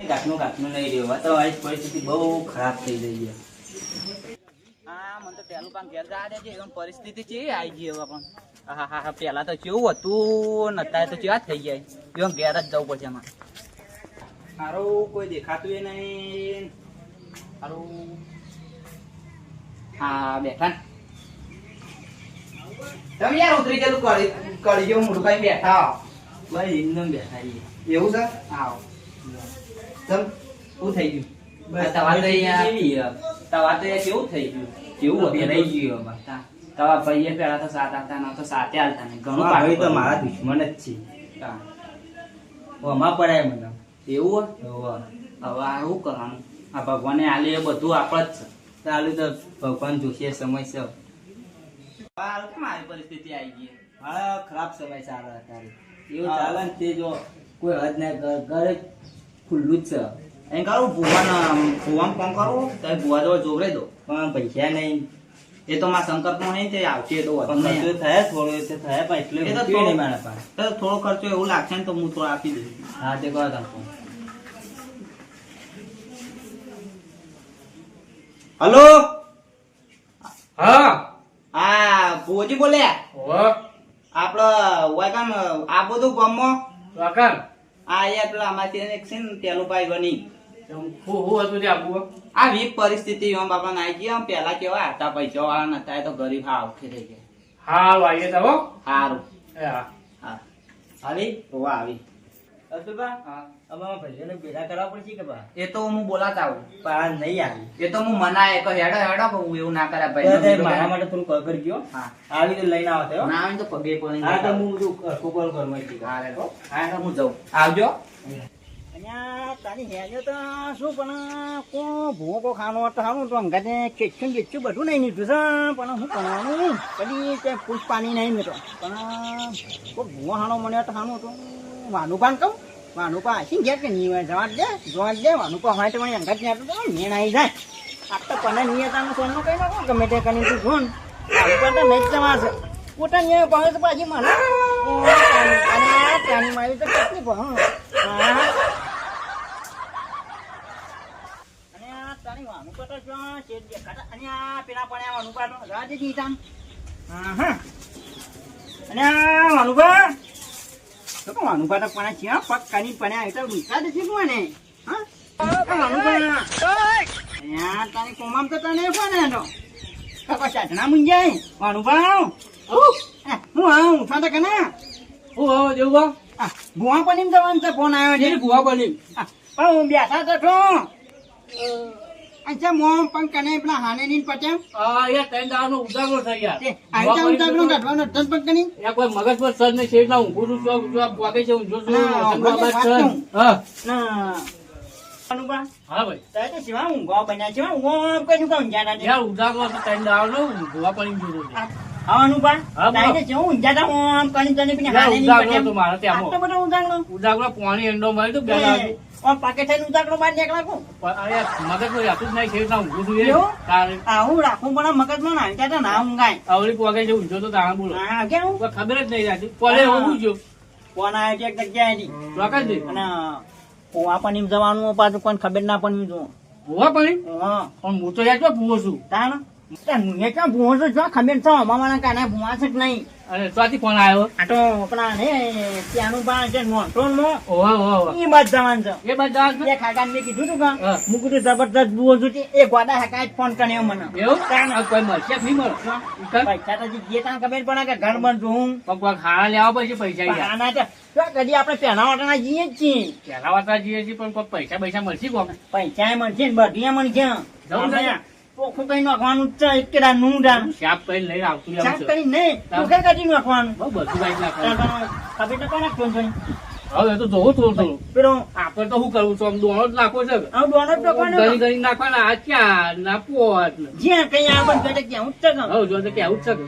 ઘાટનું ઘાટનું નહીં રહ્યું તો આ પરિસ્થિતિ બહુ ખરાબ થઈ ગઈ છે. હા મને તો પહેલું કામ ઘેર જવા દેજે. એમ પરિસ્થિતિ છે આવી ગઈ હવે પણ. હા હા હા પહેલા તો કેવું હતું નતા તો કેવા થઈ જાય એમ ઘેર જ જવું પડશે એમાં. સારું કોઈ દેખાતું એ નહીં. સારું હા બેઠા. તમે યાર ઉતરી ગયેલું કળી કળી જેવું મોટું બેઠા. બસ બેઠા એવું છે? આવો ચમ શું થઈ ગયું? તવા તો તમારે તો કેવું થઈ ગયું? કેવું રહી ગયું હવે તવા ભાઈએ પેલા તો સાત આવતા ન તો સાતે આવતા ને ઘણું ભાઈ તો મારા દુશ્મન જ છે. ઓમાં પડાય મને. એવું હે? હવે આ શું કરવાનું? આ ભગવાને આલે એ બધું આપણ જ છે. ચાલુ તો ભગવાન જોશે સમય છે. હાલ કેમ આવી પરિસ્થિતિ આવી ગઈ? મારા ખરાબ સમય ચાલે અત્યારે. એવું ચાલે? ને તે જો કોઈ હદ નહીં ઘરે ખુલ્લું જ છે. એમ કરું ભુવાન ભુવાન ફોન કરું તો ભુવા જો જોવરે દો. પણ પૈસા નહીં. એ તો માં શંકર નો નહીં તે આવશે તો ખર્ચો થયા થોડો તે થાય પણ એટલે એ તો થોડો- નહીં મારા પાસે. તો થોડો ખર્ચો એવું લાગશે ને તો હું થોડો આપી દઉં હા તે કરો તમે ફોન. હલો? હા. હા ભુવજી બોલ્યા? આપડે વાગામ આ બધું ગામમાં? વાકણ આ અહીંયા પેલા અમારી એક છે ને પેલું ભાઈ બની. આ વીક પરિસ્થિતિ બાપા નાઈ ગયા પેલા કેવા હતા પૈસા વાળા નતા તો ગરીબ હા ઓખી થઈ ગયા. હા વાઈએ તો સારું હા. હા. આવી? વાહ આવી. એ તો હું બોલાતા આવું. પણ આ નહીં આવી. એ તો હું મનાય કે હેડો હેડો પણ હું એવું ના કર્યા ભાઈ મારા માટે થોડું કર હા. આવી તો લઈને આવો ના આવે તો પગે પડી હા તો હું કોકોલ કર મળી હા હા. હું જાઉં. આવજો. તારી હેજો તો શું પણ કો ભૂવો કો ખાનો તો સારું તો અંગાતે ચેચ્યું બેચ્યું બધું નહીં નીકળ્યું છે. પણ શું કરવાનું કદી તે પૂછ પાણી નહીં મેં તો પણ કો ભૂવો ખાનો મને તો સારું તો વાનુપાન કહું. વાનુપા હસી ગયા કે નહીં જવા દે, જોવા દે. વાનુપા હોય તો મને અંગાત ને તો મેણ આવી જાય. આ તો પણ નિયતાનું સોનું કઈ નાખો, ગમે તે કરીને તું જોન. વાનુપા તો નહીં જ જવા છે. ભાવે તો પાછી મને મારી તો કેટલી ભાવ વાનુપા તો જો દેખાતા. અને આ પેલા પણ વાનુપા તો રાહ દેજી હા હા. અને વાનુપા તો પણ વાનુપા તો પણ છે પગ કાની પણ આ તો રૂસા દેખી તું ને હા? અહીંયા તારી કોમામ તો તને કોને તો કાકા સાધના મુંજાય વાનુપા આ, હું? આવું? ઉઠા તો કના હું દેવું આ ગુવા પણ જવાનું છે ફોન આવ્યો છે. બા ગુવા બની પણ હું બેઠા તો છો. અચ્છા મોમ પણ કને પેલા હાને આ યાર થઈ તે કાઢવાનો તન પણ કની? યાર કોઈ મગજ પર સર ને શેર ના ઊંઘું છું તો જો વાગે છે ઊંઘો છું ના, સંગવા બાદ વાત સર. હા. ના અનુપા હા ભાઈ. તો બન્યા છે કઈ યાર તો બોલો. તો હું કની તને પેલી હાને ની ઉજાગરો પટ્યા? તો મારે બધો ઉજાગરો? ઉજાગરો પાણી એંડો મારી તો બે ઓમ પાકે થઈને ઉજાગરો બાર નીકળા કો પણ આ યાર મગજનું રાખું જ નહીં છે ના ઊંઘું છું? આવું રાખું પણ મગજમાં ના ત્યાં ના ઊંઘાય. આવડી પોગે છે ઊંઘો તો તાણા બોલો. હા કોઈ ખબર જ નહીં રાખી પોલે હા. છું? ફોન આવ્યો છે એક જગ્યાએથી ચોક્કસ જી. અને પોવા પણ જવાનું પાછું કોઈ ખબર ના પણ જો ભૂવા પાણી હા. પણ હું તો યાદ જો ભૂવો છું. તાણ? મુને ક્યાં ભૂવો છો? જો ખબર છે? અમારા કાના ભૂવા છે કે નહીં? અને ત્યાંથી ફોન આવ્યો આ તો આપણા ને ત્યાંનું પણ છે મોટોનમાં ઓહો ઓહો ઓહો. બાદ જવાનું છે. એ બધા જ ને? એ ખાગાને કીધું તું કા હા. મુકું જબરદસ્ત ભૂવો છું એ ગોડા હકાય ફોન કર્યો મને. એવું? તાણ. કોઈ મળશે નહીં મળે. પૈસા તો જે તાણ ખબર પડે કે ઘર પણ કોઈ લેવા પછી પૈસા આના કદી આપણે પહેલા વાટના જઈએ જ છીએ. પહેલા વાતા જઈએ છીએ પણ કોઈ પૈસા પૈસા મળશે કોક પૈસા એ મળશે ને બધી મળશે. જવું છે કઈ નાખવાનું જ એક કેડા નું ડાન શાપ કરીને લઈને આવતું છે. કરી નહીં ચોખ્ખા કાઢી નાખવાનું. બધું નાખવાનું. કરી હવે તો જોવું થોડું થોડું. પેલો આપણે તો શું કરવું? છું આમ દોણો જ નાખો છે દોનો જ નાખવાનો ગણી નાખવાના. આ ક્યાં? નાખવો એટલે જ્યાં કઈ આ કરે ત્યાં ઉચ્ચ કર હવે જો ક્યાં જ છે કે.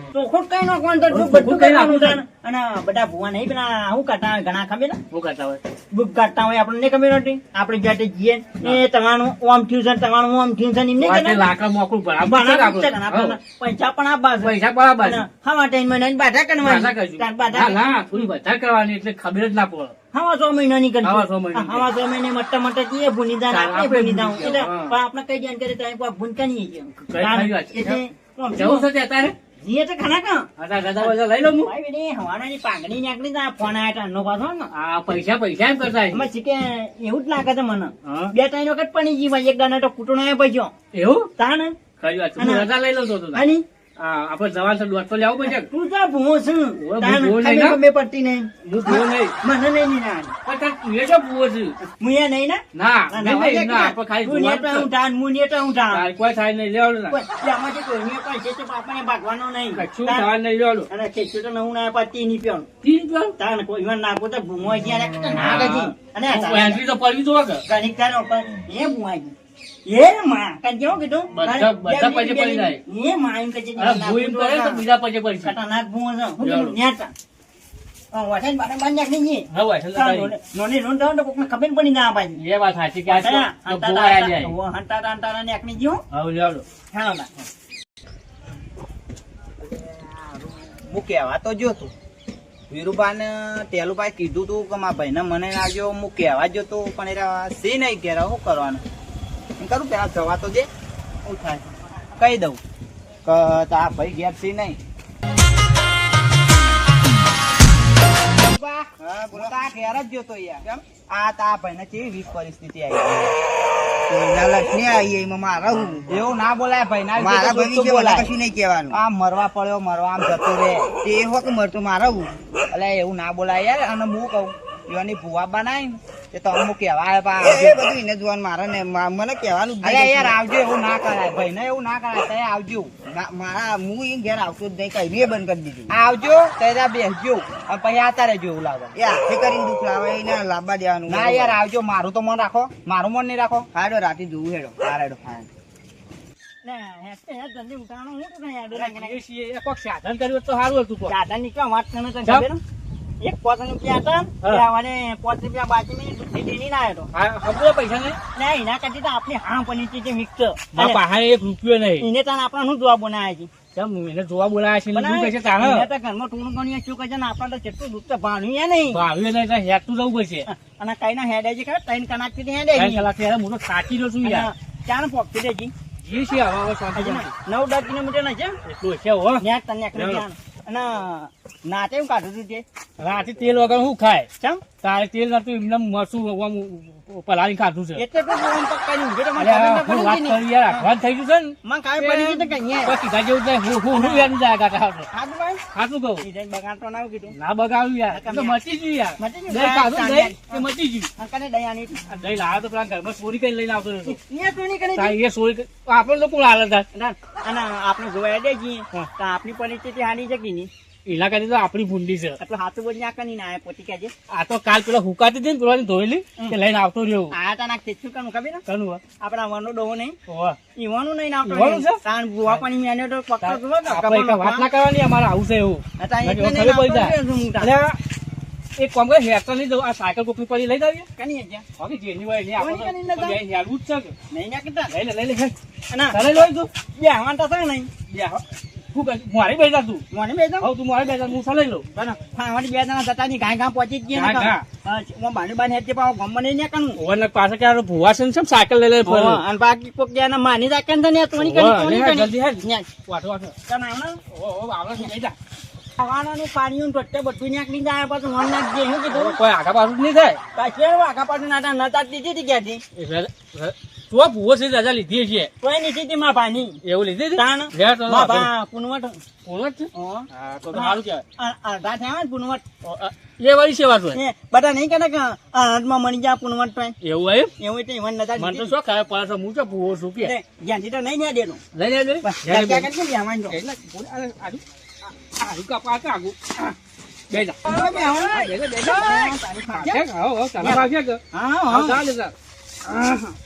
કઈ નાખવાનું તો બધું કઈ નાખવાનું. છે અને બધા ભુવા નહીં પેલા શું કાઢતા હોય? ઘણા ખમે ને શું કાઢતા હોય? બુક કાઢતા હોય આપણને ખબર નથી. આપણે જાતે જઈએ એ તમારું ઓમ થયું છે તમારું ઓમ થયું છે એમ નહીં લાકડા. ને આપણને. પૈસા પણ આપવા પૈસા પણ છે. અને હવા ટાઈમમાં બાધા કરવાની. બાધા કરવાની એટલે ખબર જ ના પડે. હવા સો મહિનાની કરજો. હવા સો મહિના હવા સો મહિને મટ્ટા મટ્ટા કીએ આપણે એટલે પણ આપણે કઈ ધ્યાન કરે તો કોઈ ભૂનકા નહીં. એટલે જવું છે અત્યારે? જીએ તો ખાના કાં? આ તાર લઈ લઉં હું. ભાઈ બેટી, હવાનાની પાઘડી નીકળી તો ફોન આયા તા, પાછો ને. આ પૈસા પૈસા એમ કરતા એમાં છે. કે એવું જ લાગે છે મને. બે ત્રણ વખત પડી ગઈ ભાઈ એક દાના તો કૂટણો આવ્યો એવું? તાણ? ખરી વાત રજા લઈ લો તો આપણે જવાન તો દોઢ તો લેવું પડશે તું તો ભૂવો છું ના? પડતી નહીં હું ભૂવો નહીં મને નહીં ની પણ તું એ જો ભૂવો છું હું એ નહીં ને ના ના, નહીં, ના, ના, આપણે ખાલી હું નેટ હું. ધાન, હું નેટ હું ધાન. કોઈ થાય નહીં લેવાનું ના. કોઈ- આમાંથી કોઈ છે તો આપણને ભાગવાનો નહીં. કશું તાણ- નહીં લેવાનું અને ખેંચ્યું તો નવું ના પાડતી નહીં પ્યોનું. તીન પેલો? કોઈ કોઈમાં નાખો તો ભૂમો ગયા ને ના ગજી. અને તો પડવી કે ઘણીક તારો ઉપર એ ભૂમાઈ ગયું. એ માં કેવું કીધું? બધા- બધા બે પડી જાય. એ માં એમ કે છે, અરે એમ કરે તો બીજા પછી પડશે ખતરનાક ભૂવો છે. હું કીધું, નેટા. અ, વાસણ બાસણ બાંધી નાખી દઈએ. હવે એટલે તો તાણ તારી. નોને- નોની લોન થયો ને તો કોકને ખબર પડી ના પાછી. એ વાત સાચી કે હંતા- જાય. હંતા ને એકની જીવો. હવે લેવાનું. હાલો ના. હું કહેવા તો જો તું વીરુભાઈને ટેલુભાઈ કીધું તું કે મારા ભાઈને મને આવજો હું કહેવા જતો પણ એ સી નહીં કહેરા શું કરવાનું એમ કરું પેલા જવા તો દે. શું થાય. કહી દઉં કે તારા ભાઈ ઘેર નહીં. હા, આ ભાઈને કેવી વીક પરિસ્થિતિ આવી એવું ના બોલાય ભાઈ ના મારા ભાઈ બોલાય. કશું નહીં કહેવાનું. આમ મરવા પડ્યો મરવા આમ જતો રે તે હોક મરતો મારા હું. એટલે એવું ના બોલાય યાર અને હું કહું યોની ભુવા બનાય તે તો અમુક કહેવાય એ બધું એને જોવાનું મારે ને મને કહેવાનું અરે યાર આવજો એવું ના કરાય ભાઈ ને એવું ના કરાય તે આવજો. મારા હું ઈ ઘેર આવતો જ નહીં કઈ રે બંધ કરી દીધું. આવજો ત્યારે બેસજો અને પછી આતા રહેજો એવું લાગે. એ હાથે કરીને દુઃખ લાવે એને લાવવા દેવાનું. ના યાર આવજો મારું તો મન રાખો મારું મન નહીં રાખો. હાડો રાતે જોવું હેડો હા રેડો હા ના, હેઠે હેઠ જલ્દી ઉઠાણું હું તો કઈ આડું લાગે એ છીએ, એ કોક સાધન કર્યું તો સારું હતું સાધન દાદા ની ક્યાં વાત ખબર? એક પોત રૂપિયા હતા. ત્યાં પોત રૂપિયા બાકી મેં ના આવ્યો પૈસા ને ના એના કરતી તો આપણે હા પણ છે મિક્સ પાસે એક રૂપિયો નહીં. એને તને આપણે શું જોવા બનાવ્યા છે. એને જોવા બોલાયા છે શું કહે છે એને તો ઘરમાં ટૂણું શું કહે છે ને આપણે તો કેટલું દૂધ તો ભાણ્યું નહીં. ભાવ્યું નહીં એટલે હેઠું જવું પડશે. અને કઈ ના હેડે છે ત્રણ કલાકથી હેડે કલાક હું તો થાકી રહ્યો છું યાર. દેજી જે છે. નવ દસ કિલોમીટર ના છે. એટલું છે હો. તને. અને નાતે એવું કાઢું હતું તે રાતે તેલ વગર શું ખાય. ચમ? તારે તેલ નતું એમને મરસું આમ પલાળી ખાધું છે. એટલે તો હું મને વાત કરી યાર થઈ ગયું છે ને? મને ખબર પડી ગઈ તો કઈ નહીં. બસ જેવું જ હું હું હું એનું જાય કાકા હાથે. ભાઈ? હાથું કહું? ઈ બગાડ તો ના આવું કીધું. ના બગાડ્યું યાર તો મચી ગયું યાર. મટી ગયું? દહીં ખાધું દહીં, એ મચી ગયું. આ કને દયાની દહીં લાવ્યો તો પેલા ઘરમાં ચોરી કરી લઈને આવતો રહ્યો ન્યા તું કરી એ ચોરી કરી- આપણને તો કોણ હાલે તાર? ના, આપણે જોવા દે તો આપણી પરિસ્થિતિ હાની છે કે નહીં? એના કરતા તો આપણી ભૂંડી છે. આટલું હાથું બોલી ના કરી ના પોતી કહેજે. આ તો કાલ પેલા હુકાતી હતી ને પેલાની ધોયેલી કે લઈને આવતો રહ્યો. આ તા નાખ તેચું કનું ખબર ને કનું આપણા વનો ડોહો નહીં. ઈવાનું નહીં નાખતો ઈવાનું છે? તાણ ભૂવા પાણી મેન્યો તો પક્કો જોવો આપણે વાત ના કરવાની અમારે આવું છે એવું. એટલે નાખતો એક કામ કરે હેરતો નહીં જવું આ સાયકલ કોકની પડી લઈ જાવીએ કની છે? હવે જેની હોય ને આપણે કની. બે હેરવું જ છે કે. નહીં નાખતા? લઈ લે લઈ લે ના લઈ લો તું. બે હવાન તો છે નહીં. શું કરે? મારી બેસા તું મને બે જાવ. હવે તું મારી બેસા હું સલાઈ લઉં. ફાવાડી બે જણા જતા ની ગાય ગાય પહોંચી જ ગયા ને ગાય હા, હું બાંધુ બાંધ હેઠે પાછો ગમમાં નહીં નીકળવું. ઓવરને પાસે છે ને સાયકલ લઈ લઈ ફરે? અને બાકી કોક ગયા ને માની રાખે ને ને તોણી કરી, તોણી કરી. જલ્દી. ન્યા. વાંચો, વાંચો. ચાલ આવને. ઓહો, ઓહો, છે, લઈ જા. ખાવાનાનું પાણીનું ટટ્ટે બધું નીકળી જાય પાછું વન નાખજે શું કીધું કોઈ આગા પાછું નહીં થાય પાછી આગા પાછું નાટા નતા દીધી હતી ક્યાંથી તું ભૂવો છે રજા લીધી છે કોઈ નીચે હતી માં પાણી એવું લીધી હતી? તાણ લે, તો માં ભા પુનવટ છે? હા, તો સારું કહેવાય. અડધા થયા ને પુનવટ એ વાળી સેવા તો બધા નહીં કહેતા કે અડધમાં મળી ગયા પુનવટ તો એવું હોય એવું એટલે ઈવન નતા મને તો. શું ખબર પાછો હું તો ભૂવો છું કે જ્યાંથી તો નહીં ન્યા દેનું. બસ, લઈ લે, ક્યાં. ક્યાં બેહવાનું તો. એટલે આડું. આડું કાપા, આ આગું. બે જા. હવે બેહવાનું. બે જા, બે જા. તારી હા? હો, હો? હા, હા, હા.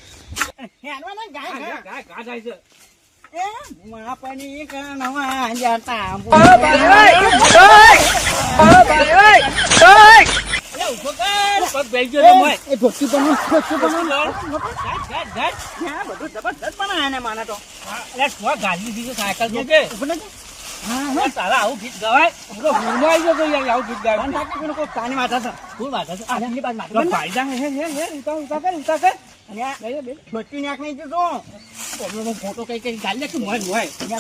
તારા આવું ગીત ગવાય? આવી ગયો તો યાર આવું ગીત ગાય તાની માથા છે. ફાયદા હે હે હે ઉતા ઉતા કર ઉતા કર. બચ્ચું નાખ નહીં જતો ફોટો કઈ કઈ ગાલી લે કે હોય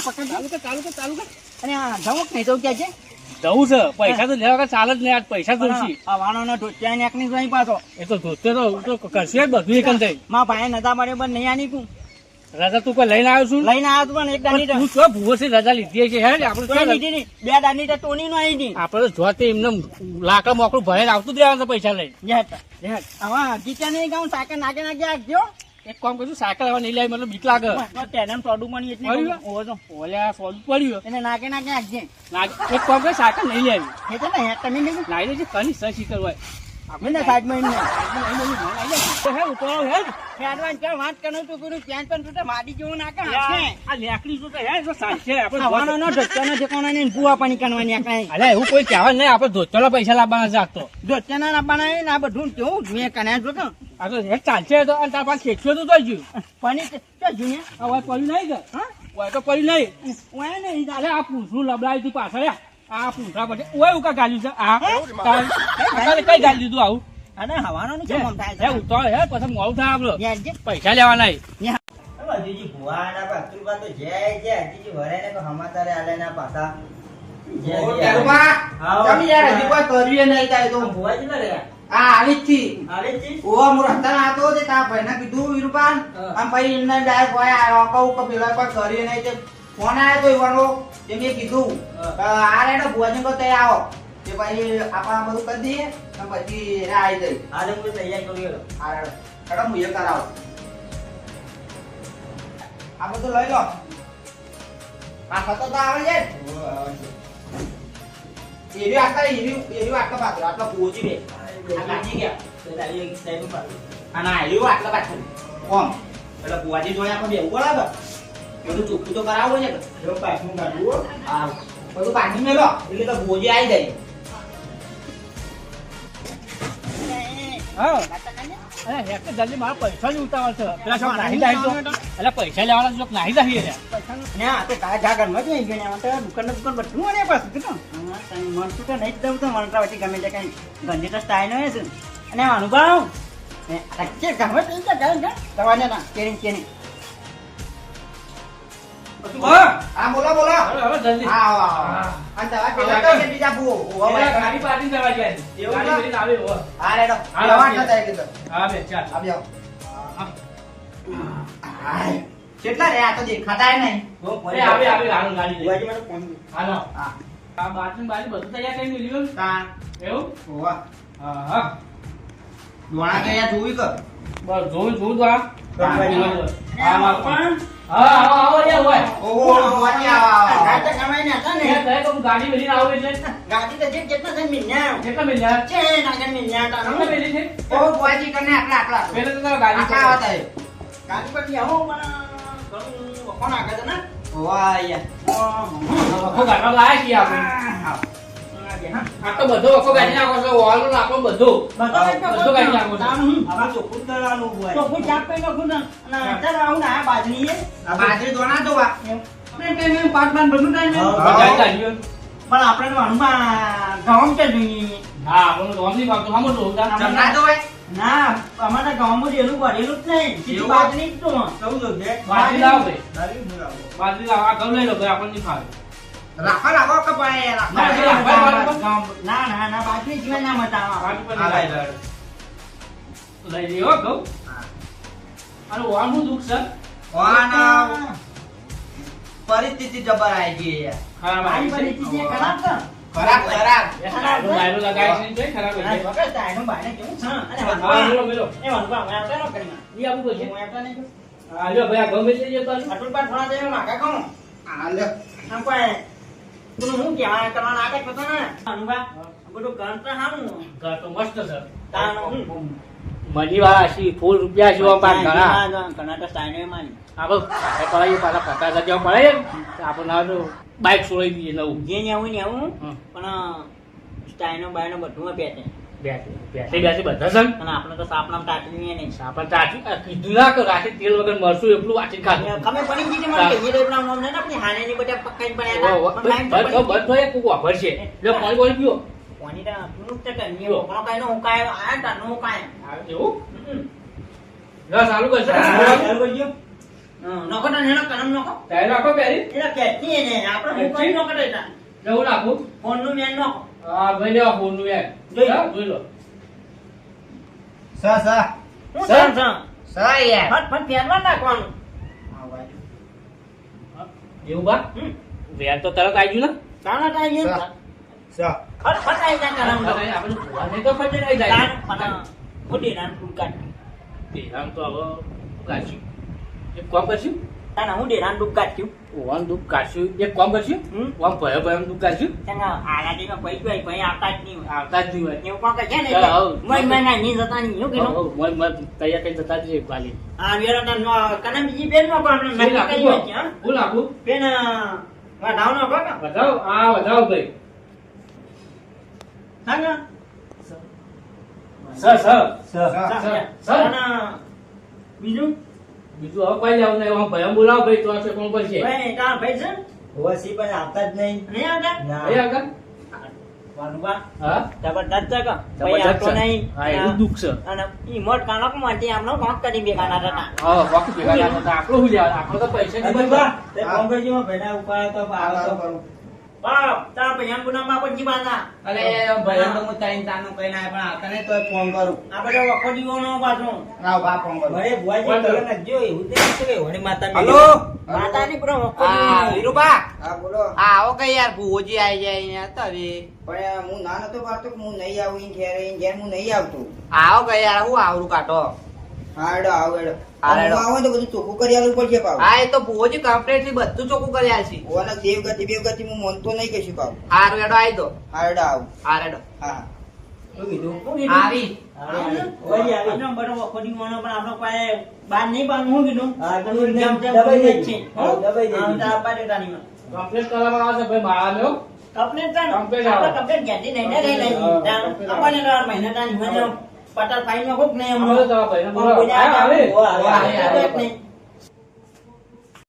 પકડ. ચાલુ કર ચાલુ કર ચાલુ કર. અને ધમક નહીં? ક્યાં છે જવું છે. પૈસા તો લેવા ચાલે જ નહીં. આજ પૈસા તો આ વાણોનો ઢોચિયા નાખ નહીં પાછો. એ તો ધોતે તો તો કરશે બધું એક થઈ. માં ભાઈ નતા બરાબર નહીં આની તું. રાજા તું કોઈ લઈને આવ્યો છું? લઈને આવ્યો પણ એક દાની હું છો ભૂવો છે? રજા લીધી છે હે આપણે તો લીધી નહીં. બે દાની તો ટોની નો આવી આપણે તો જોતે એમને લાકડા મોકળું ભરે આવતું જ રહેવાનું પૈસા લઈ આવા ગીતા નહીં ગાઉં સાકર નાગે નાગે આગજો એક કામ કરશું સાયકલ હવે નહીં લાવી મતલબ બીક લાગે. ટેનમ ટોડું મની એટલે તો ઓલ્યા સોડું પડ્યું એને નાખે નાખે આગજે એક કામ કર સાયકલ નહીં લાવી. એટલે ને તમે નહીં લાવી દેજે કની સહી શીખર હોય આપણે ને સાઈડમાં હે ઉતરો હે વાત કરું તું તો માડી જેવું નાખે આ લેકડી શું કે હે જો સાચે આપણે ખાવાનો નો પાણી કરવાની આ કાંઈ અલે એવું કોઈ કહેવાય નહીં. આપણે ધોચલા પૈસા લાવવાના જાતો નાખવાના હોય ને આ બધું કેવું મેં કન્યા જો કે. આ તો હે ચાલશે તો અને તાર પાસે ખેંચ્યો તો તો જ્યું પાણી જુને આ પડ્યું નહીં કે? હા? હોય તો પડ્યું નહીં. ઓય નહીં. અરે આ પૂંછડું લબડાવી તું પાછળ યા. આ પૂંછડા પછી ઓય ઉકા ગાલ્યું છે. આ. તાર- કઈ ગાલી દીધું આવું? અને હવાનો નું કેમ થાય હે ઉતરો હે? પછી મોડું થાય આપડે. પૈસા લેવાના તો જય જય. હજીજી વરાઈને તો હમાતારે આલેના પાછા. જય જય. તેરુબા, આવો. તમે યાર હજી કોઈ કર્યું નહીં તારે તો. ભુવા કેટલા રહ્યા? આ આવી જ છી. આવે જ છે? ઓવા હું રસ્તામાં આવતો તે તારા ભાઈને કીધું વીરુપાન. આમ પછી direct હોય આવ્યો, કે પેલા કોઈ કર્યું નહીં તે ફોન આવ્યો તો ઈવાનો, તે મેં કીધું. કે આ રેડો ભુવાજી કો તે આવો. તે પછી આપણે બધું કરી દઈએ અને પછી એને આવી જઈ આજે હું તૈયાર કરી ગયો આ રેડો રેડો હું એ કરાવું. આ બધું લઈ લો. આ ખતો તો આવે છે. એવી આટલા એવી એવી આટલા પાત્ર આટલા પહોંચી બે. આ ગયા. ના એવી આટલા પાછળ કોમ એટલે ભુવાજી જોડે આપણે બેવું બરાબર બધું ચોખ્ખું તો કરાવો છે. જો પાછું કાઢવું હા. બધું કાઢી મેલો એટલે તો ભોજી આવી જાય. હા. અરે હે કે જલ્દી મારા પૈસા તો લેવાના નાહી તો જા નહીં ગયો ને દુકાન ને દુકાન બધું મને પાછું હા, તો નહીં જ દઉં તો મનતા પછી ગમે તે કાંઈ. ગંજી તો સ્ટાઈલ હોય છે. અને અનુભવ? ગમે તે ના કેરી કેરી બોલો બોલો. હવે હવે જલ્દી. હા આવો આવો અને દવા પેલા બીજા ભૂ ઓવા ગાડી પાર્ટી જવા ગયા એવું ગાડી આવે હો. હા રેડો. હા, જવા હા, કીધું હા. બે ચાલ. આ બેહો. કેટલા રે? આ તો દેખાતા નહીં. અરે આવે આવે હાલો ગાડી લઈ. મને ફોન હાલો. હા. આ બાથરૂમ બાજુ બધું તૈયાર કરીને તા એવું? ઓવા હા હા. દોણા કે જોવી કર. બસ જોઉં જોઉં તો આ બાજુ. હા મારો પણ હા આવો આવો યાર હોય ઓહો ઓવાની આવા ગાય તો ને હતા ને. કહે તો ગાડી મેલીને આવું એટલે. ગાડી તો જે કેટલા છે મિન્યા કેટલા મિલ્યા છે નાગર મિન્યા કેટલા મિલી છે ઓ બુઆજી કને આટલા આટલા. પેલે તો ગાડી આટલા એ. પર આવો પણ ને. યાર લાયા છીએ આપણે. આ તો બધો વખો ગાડી નાખો છો વાલ નાખો બધો. બધો ગાડી નાખો છો. આપણે ચોખ્ખું કરવાનું હોય. ચોખ્ખું ચાપ કરી નાખું ને અને ચાલો આવું ને આ બાજરી એ. આ બાજરી દોણા તો આપણે પાંચ પાટ બધું નહીં. હા. પણ આપણે હનુમાન ગામ કે જોઈએ. હા આપણને તો આમની વાત તો આમ જ હોતા તો હોય ના અમારા ગામમાં જેલું ભરેલું જ નહીં. સીધી બાજરી જ તો. કહું છું? બાજરી લાવો ભાઈ. બાજરી લાવો. આ ઘઉં લઈ લો ભાઈ આપણને નહીં ફાવે. રાખો રાખો કે રાખો ના, ના, ના ના ના ના મતાવા પર હા. લઈ લેવો ઘઉં અને વાળનું દુઃખ છે ઓવાના પરિસ્થિતિ જબર આવી ગઈ યાર ખરાબ મારી. પરિસ્થિતિ ખરાબ છે ખરાબ ખરાબ ખરાબ ડાયરો લગાય છે ખરાબ છે. વખત તાયનું બાયને કેવું છે અને હા, મેલો, મેલો. એ વાંધો અમે આવતા ન કરી. ઈ આપું પછી. હું આવતા નહીં કરું. હા, લ્યો ભાઈ ઘઉં વેચી લેજો તો. અતુલ પાટ થોડા દેવા માગા કહું આ લ્યો. આમ કોઈ તું હું કહેવાય કરવાના આગળ કરતો ને? અનુભા બધું ઘર તો સારું ઘર તો મસ્ત છે. મની વાળા ફૂલ રૂપિયા ઘણા. ઘણા તો સ્ટાઈલ મારી. આપણે એ પાછા પચાસ હજાર તો આપણે તો બાઈક છોડાઈ દઈએ નવું. જે ને આવું ને આવું હમ. પણ સ્ટાઈનો બાયનો બધું બેસી બેસી બેસી બધા છે ને? અને આપણે તો સાપનામ ટાટવી નહીં. આપણે ચાચી કીધું ના કે રાતે તેલ વગર મરશું એટલું વાંચી ખાધું ખબર પડી ગઈ કે કહીએ તો એટલા નામ ને આપણી હાનેની બધા પકાઈને પણ લાઈન તો પડી ગઈ. વાપર છે એટલે પાણી પાણી પીવો કોની તા તું તે ની બોકરો કાઈ નો ઉકાય આ તા નો ઉકાય એવું રસ ચાલુ કરશે ચાલુ કરજો. હમ નકો નેનો કનમ નકો તારે રાખો એલા કેતી ને આપણે હું કોઈ નો કરે જવું નાખું? ફોનનું મેન નકો હા ભાઈ લેવા ફોનનું યાર જોઈ લો. હા, જોઈ લો. સ સ. સ? યાર. ફટ ફટ ફેરવા નાખવાનું. એવું બા? હમ. વેર તો તરત આવી ગયું ને. તાના તા યે સ. ફટ ફટ કનમ આપણે ભૂવાને તો ફટે આવી જાય. પણ તું હવે એક કોમ કરશું? તાના હું ડેરાન ડુક કાટ્યું ઓવાન દુઃખ કાશ્યું. એક કોમ કરશું? ઓમ ભય ભય દુઃખ કાશ્યું? ચંગા આલાડીમાં પૈ ગઈ આવતા જ નહીં આવતા જ નહીં હોય. એવું કોણ કહે ને. મય મય ના જતા નહીં એવું કીધું મન- મન તૈયાર કઈ જતા જ છે ખાલી આ વેરો તા નો બીજી બેન નો નાખું કરી બોલ? હોય નાખું બેન વાઢાવ નો કોક વધાવ? આ વધાવ ભાઈ. હા sir sir sir sir. Sir બીજું? બીજું હવે કોઈ લેવું નહીં. હું ભયમ બોલાવો ભાઈ તો આ છે કોણ પડશે? ભાઈ ભાઈ છે? વસી પણ આવતા જ નહીં. નહીં આવતા? નહીં આવતા? આગળ વાનુબા હા જબરદસ્ત છે કે? ભાઈ આવતો જબરજસ્ત હા. બાપ તાર અલે તો તાનું કહીને આવ્યો, પણ આવતા તોય ફોન કરું. આપણે વખો દીવાનો પાછો. ના બા ફોન કરું. ભલે ભુવાજી બોલ. બોલે જો એવું તે નથી કે માતા હલો? માતાની પૂરો વખો હા વીરુબા હા બોલો. હા આવો કઈ યાર ભુવોજી આવી જાય અહીંયા તો હવે. પણ હું ના નતો પાડતો કે હું નહીં આવું ઈ ઘેર ઈ ઘેર હું નહીં આવતો. આવો કઈ યાર હું આવરું કાઢો હા એડો આવો તો બધું ચોખ્ખું કરી આલવું પડશે પાછું. હા એ તો બધું ચોખ્ખું કરી આલશે. દેવ ગતિ બેવ ગતિ માનતો નહીં કશું આવી દો? આવી. કમ્પ્લીટ કમ્પ્લેટ કમ્પ્લેટ મહિને મને પટાર ફાઈનમાં કોક નહીં હમણાં. તમારા